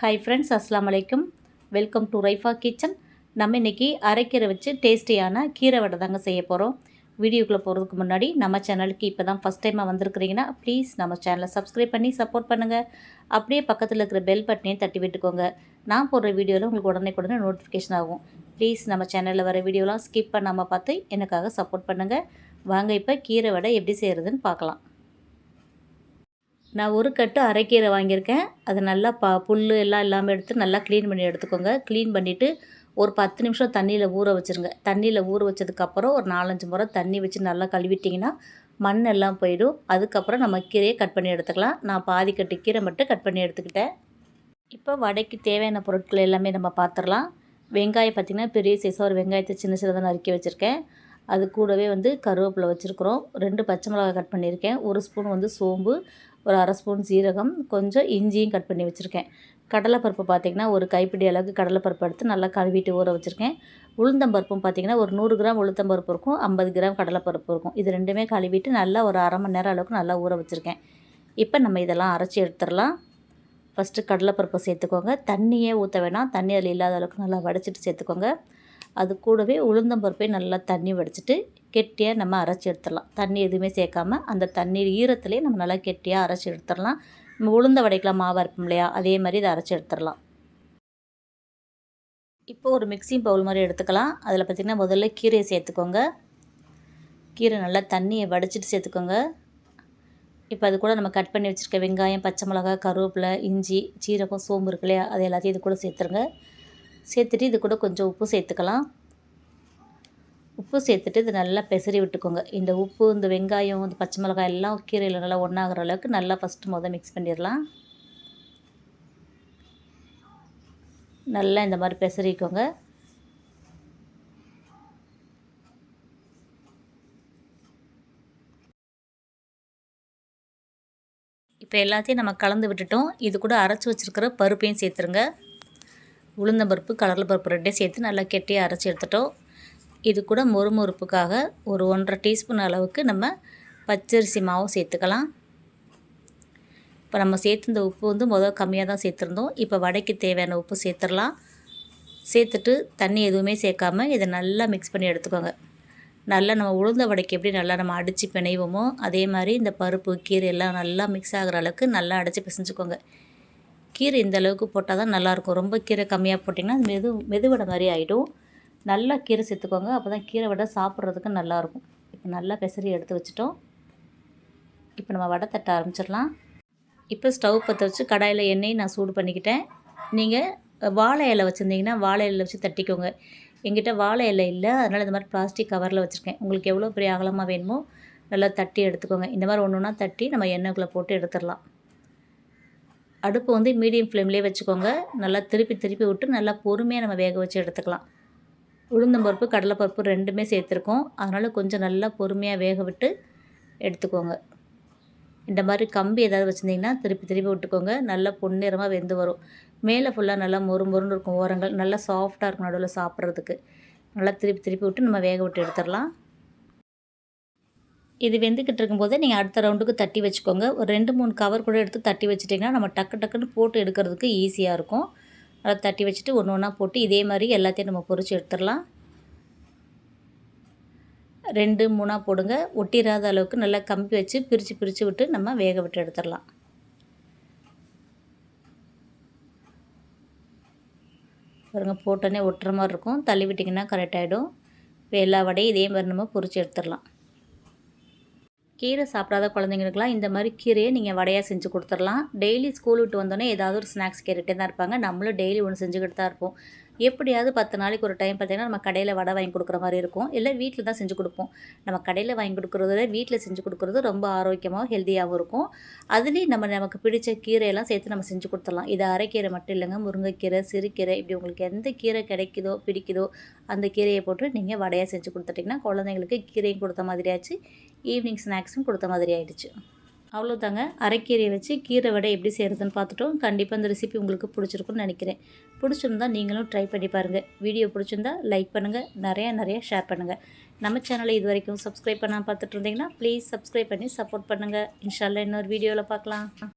Hi friends அஸ்லாம் வலைக்கும் welcome to Raifa kitchen நம்ம இன்றைக்கி அரைக்கீரை வச்சு டேஸ்டியான கீரை வடை தாங்க செய்ய போகிறோம் வீடியோக்குள்ளே போகிறதுக்கு முன்னாடி நம்ம சேனலுக்கு இப்போ தான் ஃபஸ்ட் டைமாக வந்திருக்கிறீங்கன்னா ப்ளீஸ் நம்ம சேனலை சப்ஸ்கிரைப் பண்ணி சப்போர்ட் பண்ணுங்கள் அப்படியே பக்கத்தில் இருக்கிற பெல் பட்டனையும் தட்டி விட்டுக்கோங்க. நான் போடுற வீடியோவில் உங்களுக்கு உடனே உடனே நோட்டிஃபிகேஷன் ஆகும். ப்ளீஸ் நம்ம சேனலில் வர வீடியோலாம் ஸ்கிப் பண்ணாமல் பார்த்து எனக்காக சப்போர்ட் பண்ணுங்கள் வாங்க இப்போ கீரை வடை எப்படி செய்கிறதுன்னு பார்க்கலாம். நான் ஒரு கட்டு அரைக்கீரை வாங்கியிருக்கேன். அதை நல்லா பா புல் எல்லாம் இல்லாமல் எடுத்து நல்லா க்ளீன் பண்ணி எடுத்துக்கோங்க. க்ளீன் பண்ணிவிட்டு ஒரு பத்து நிமிஷம் தண்ணியில் ஊற வச்சுருங்க. தண்ணியில் ஊற வச்சதுக்கப்புறம் ஒரு நாலஞ்சு முறை தண்ணி வச்சு நல்லா கழுவிட்டிங்கன்னா மண் எல்லாம் போயிடும். அதுக்கப்புறம் நம்ம கீரையை கட் பண்ணி எடுத்துக்கலாம். நான் பாதி கட்டு கீரை மட்டும் கட் பண்ணி எடுத்துக்கிட்டேன். இப்போ வடைக்கு தேவையான பொருட்கள் எல்லாமே நம்ம பார்த்துடலாம் வெங்காயம் பார்த்திங்கன்னா பெரிய சைஸாக ஒரு வெங்காயத்தை சின்ன சின்னதாக நறுக்கி வச்சுருக்கேன். அது கூடவே வந்து கருவேப்பிலை வச்சுருக்குறோம். ரெண்டு பச்சை மிளகாய் கட் பண்ணியிருக்கேன். ஒரு ஸ்பூன் வந்து சோம்பு ஒரு அரை ஸ்பூன் சீரகம் கொஞ்சம் இஞ்சியும் கட் பண்ணி வச்சுருக்கேன். கடலைப்பருப்பு பார்த்திங்கன்னா ஒரு கைப்பிடி அளவுக்கு கடலைப்பருப்பு எடுத்து நல்லா கழுவிட்டு ஊற வச்சுருக்கேன். உளுந்தம்பருப்பும் பார்த்திங்கன்னா ஒரு நூறு கிராம் உளுத்தம்பருப்பு இருக்கும் ஐம்பது கிராம் கடலைப்பருப்பு இருக்கும். இது ரெண்டுமே கழுவிட்டு நல்லா ஒரு அரை மணி நேரம் அளவுக்கு நல்லா ஊற வச்சுருக்கேன். இப்போ நம்ம இதெல்லாம் அரைச்சி எடுத்துடலாம். ஃபஸ்ட்டு கடலைப்பருப்பை சேர்த்துக்கோங்க. தண்ணியே ஊற்ற வேணாம். தண்ணி அதில் இல்லாத அளவுக்கு நல்லா வடைச்சிட்டு சேர்த்துக்கோங்க. அது கூடவே உளுந்தம்பருப்பையும் நல்லா தண்ணி வடிச்சிட்டு கெட்டியாக நம்ம அரைச்சி எடுத்துடலாம். தண்ணி எதுவுமே சேர்க்காம அந்த தண்ணீர் ஈரத்துலேயே நம்ம நல்லா கெட்டியாக அரைச்சி எடுத்துடலாம். நம்ம உளுந்த வடைக்கலாம் மாவு அரைப்போம் இல்லையா? அதே மாதிரி இதை அரைச்சி எடுத்துடலாம். இப்போ ஒரு மிக்சிங் பவுல் மாதிரி எடுத்துக்கலாம். அதில் பார்த்திங்கன்னா முதல்ல கீரையை சேர்த்துக்கோங்க. கீரை நல்லா தண்ணியை வடிச்சிட்டு சேர்த்துக்கோங்க. இப்போ அது கூட நம்ம கட் பண்ணி வச்சுருக்க வெங்காயம் பச்சை மிளகா கருவேப்பிலை இஞ்சி சீரகம் சோம்பு இருக்கு இல்லையா? அது எல்லாத்தையும் இது கூட சேர்த்துருங்க. சேர்த்துட்டு இது கூட கொஞ்சம் உப்பு சேர்த்துக்கலாம். உப்பு சேர்த்துட்டு இது நல்லா பெசரி விட்டுக்கோங்க. இந்த உப்பு இந்த வெங்காயம் இந்த பச்சை மிளகாய் எல்லாம் கீரையில் நல்லா ஒன்றாகிற அளவுக்கு நல்லா ஃபஸ்ட்டு மொதல் மிக்ஸ் பண்ணிடலாம். நல்லா இந்த மாதிரி பெசரிக்கோங்க இப்போ எல்லாத்தையும் நம்ம கலந்து விட்டுட்டோம். இது கூட அரைச்சி வச்சுருக்கிற பருப்பையும் சேர்த்துருங்க. உளுந்தம்பருப்பு கடலைப்பருப்பு ரெண்டையும் சேர்த்து நல்லா கெட்டியாக அரைச்சி எடுத்துட்டோம். இது கூட மொறுமொறுப்புக்காக ஒரு ஒன்றரை டீஸ்பூன் அளவுக்கு நம்ம பச்சரிசி மாவும் சேர்த்துக்கலாம். இப்போ நம்ம சேர்த்துருந்த உப்பு வந்து முதல் கம்மியாக தான் சேர்த்துருந்தோம். இப்போ வடைக்கு தேவையான உப்பு சேர்த்துடலாம் சேர்த்துட்டு தண்ணி எதுவுமே சேர்க்காமல் இதை நல்லா மிக்ஸ் பண்ணி எடுத்துக்கோங்க. நல்லா நம்ம உளுந்த வடைக்கு எப்படி நல்லா நம்ம அடித்து பிணைவோமோ அதே மாதிரி இந்த பருப்பு கீரை எல்லாம் நல்லா மிக்ஸ் ஆகிற அளவுக்கு நல்லா அடித்து பிசைஞ்சுக்கோங்க. கீரை இந்த அளவுக்கு போட்டால் தான் நல்லாயிருக்கும். ரொம்ப கீரை கம்மியாக போட்டிங்கன்னா மெது மெதுவடை மாதிரி ஆகிடும் நல்லா கீரை சேர்த்துக்கோங்க. அப்போ தான் கீரை வடை சாப்பிட்றதுக்கு நல்லாயிருக்கும். இப்போ நல்லா பெசரி எடுத்து வச்சுட்டோம். இப்போ நம்ம வடை தட்ட ஆரம்பிச்சிடலாம். இப்போ ஸ்டவ் பற்ற வச்சு கடாயில் எண்ணெயை நான் சூடு பண்ணிக்கிட்டேன். நீங்கள் வாழை இலை வச்சுருந்தீங்கன்னா வாழை இலை வச்சு தட்டிக்கோங்க. எங்கிட்ட வாழை இலை இல்லை. அதனால் இந்த மாதிரி பிளாஸ்டிக் கவரில் வச்சுருக்கேன். உங்களுக்கு எவ்வளோ பெரிய அகலமாக வேணுமோ நல்லா தட்டி எடுத்துக்கோங்க. இந்த மாதிரி ஒன்று ஒன்றா தட்டி நம்ம எண்ணெய்க்குள்ளே போட்டு எடுத்துடலாம். அடுப்பு வந்து மீடியம் ஃப்ளேம்லேயே வச்சுக்கோங்க. நல்லா திருப்பி திருப்பி விட்டு நல்லா பொறுமையாக நம்ம வேக வச்சு எடுத்துக்கலாம். உளுந்தம்பருப்பு கடலைப்பருப்பு ரெண்டுமே சேர்த்துருக்கோம். அதனால் கொஞ்சம் நல்லா பொறுமையாக வேக விட்டு எடுத்துக்கோங்க. இந்த மாதிரி கம்பி ஏதாவது வச்சுருந்தீங்கன்னா திருப்பி திருப்பி விட்டுக்கோங்க. நல்லா பொன்னிறமாக வெந்து வரும். மேலே ஃபுல்லாக நல்லா மொறு மொறுன்னு இருக்கும் ஓரங்கள். நல்லா சாஃப்டாக இருக்கும் நடுவில் சாப்பிட்றதுக்கு. நல்லா திருப்பி திருப்பி விட்டு நம்ம வேக விட்டு எடுத்துடலாம். இது வெந்துக்கிட்டு இருக்கும்போது நீங்கள் அடுத்த ரவுண்டுக்கு தட்டி வச்சுக்கோங்க. ஒரு ரெண்டு மூணு கவர் கூட எடுத்து தட்டி வச்சுட்டிங்கன்னா நம்ம டக்கு டக்குன்னு போட்டு எடுக்கிறதுக்கு ஈஸியாக இருக்கும். அதை தட்டி வச்சுட்டு ஒன்று ஒன்றா போட்டு இதே மாதிரி எல்லாத்தையும் நம்ம பொறிச்சு எடுத்துடலாம். ரெண்டு மூணாக போடுங்க. ஒட்டிராத அளவுக்கு நல்லா கம்பி வச்சு பிரித்து பிரித்து விட்டு நம்ம வேக விட்டு எடுத்துடலாம். பாருங்க போட்டோன்னே ஒட்டுற மாதிரி இருக்கும். தள்ளி விட்டிங்கன்னா கரெக்டாகிடும் இப்போ எல்லா வடையும் இதே மாதிரி நம்ம பொறிச்சு எடுத்துடலாம். கீரை சாப்பிடாத குழந்தைங்களுக்குலாம் இந்த மாதிரி கீரையை நீங்கள் வடையாக செஞ்சு கொடுத்துடலாம். டெய்லி ஸ்கூல் விட்டு வந்தோடனே ஏதாவது ஒரு ஸ்நாக்ஸ் கேட்டுகிட்டே தான் இருப்பாங்க. நம்மளும் டெய்லி ஒன்று செஞ்சுக்கிட்டு தான் இருப்போம். எப்படியாவது பத்து நாளைக்கு ஒரு டைம் பார்த்திங்கன்னா நம்ம கடையில் வடை வாங்கி கொடுக்குற மாதிரி இருக்கும். இல்லை வீட்டில் தான் செஞ்சு கொடுப்போம். நம்ம கடையில் வாங்கி கொடுக்குறத வீட்டில் செஞ்சு கொடுக்குறது ரொம்ப ஆரோக்கியமாகவும் ஹெல்த்தியாகவும் இருக்கும். அதுலேயும் நம்ம நமக்கு பிடிச்ச கீரையெல்லாம் சேர்த்து நம்ம செஞ்சு கொடுத்துடலாம். இது அரைக்கீரை மட்டும் இல்லைங்க. முருங்கைக்கீரை சிறுக்கீரை இப்படி உங்களுக்கு எந்த கீரை கிடைக்குதோ பிடிக்குதோ அந்த கீரையை போட்டு நீங்கள் வடையாக செஞ்சு கொடுத்துட்டிங்கன்னா குழந்தைங்களுக்கு கீரையும் கொடுத்த மாதிரியாச்சு. ஈவினிங் ஸ்நாக்ஸும் கொடுத்த மாதிரி ஆயிடுச்சு அவ்வளோதாங்க அரைக்கீரையை வச்சு கீரை வடை எப்படி செய்கிறதுன்னு பார்த்துட்டோம். கண்டிப்பாக இந்த ரெசிபி உங்களுக்கு பிடிச்சிருக்குன்னு நினைக்கிறேன். பிடிச்சிருந்தா நீங்களும் ட்ரை பண்ணி பாருங்கள் வீடியோ பிடிச்சிருந்தா லைக் பண்ணுங்கள் நிறையா நிறையா ஷேர் பண்ணுங்கள் நம்ம சேனலை இது வரைக்கும் சப்ஸ்கிரைப் பண்ணால் பார்த்துட்டு இருந்தீங்கன்னா ப்ளீஸ் சப்ஸ்கிரைப் பண்ணி சப்போர்ட் பண்ணுங்கள் இன்ஷால்லா இன்னொரு வீடியோவில் பார்க்கலாம்.